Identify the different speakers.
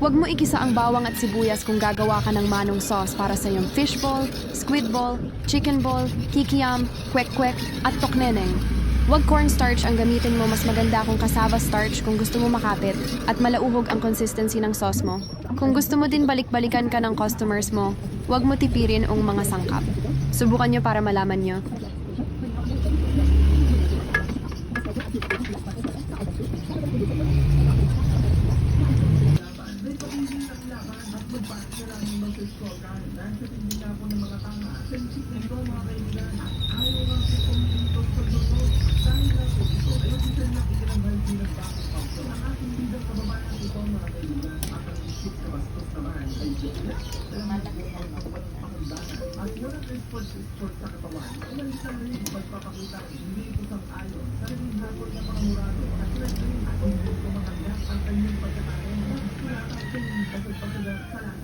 Speaker 1: Huwag mo ikisa ang bawang at sibuyas kung gagawa ka ng manong sauce para sa iyong fishball, squid ball, chicken ball, kikiam, kwek-kwek, at tokneneng. Huwag cornstarch ang gamitin mo, mas maganda kung cassava starch kung gusto mo makapit at malauhog ang consistency ng sauce mo. Kung gusto mo din balik-balikan ka ng customers mo, huwag mo tipirin ang mga sangkap. Subukan nyo para malaman nyo.
Speaker 2: Ang European Sports Sports sa katawan, umalis na rin pagpapakita ng hindi isang ayon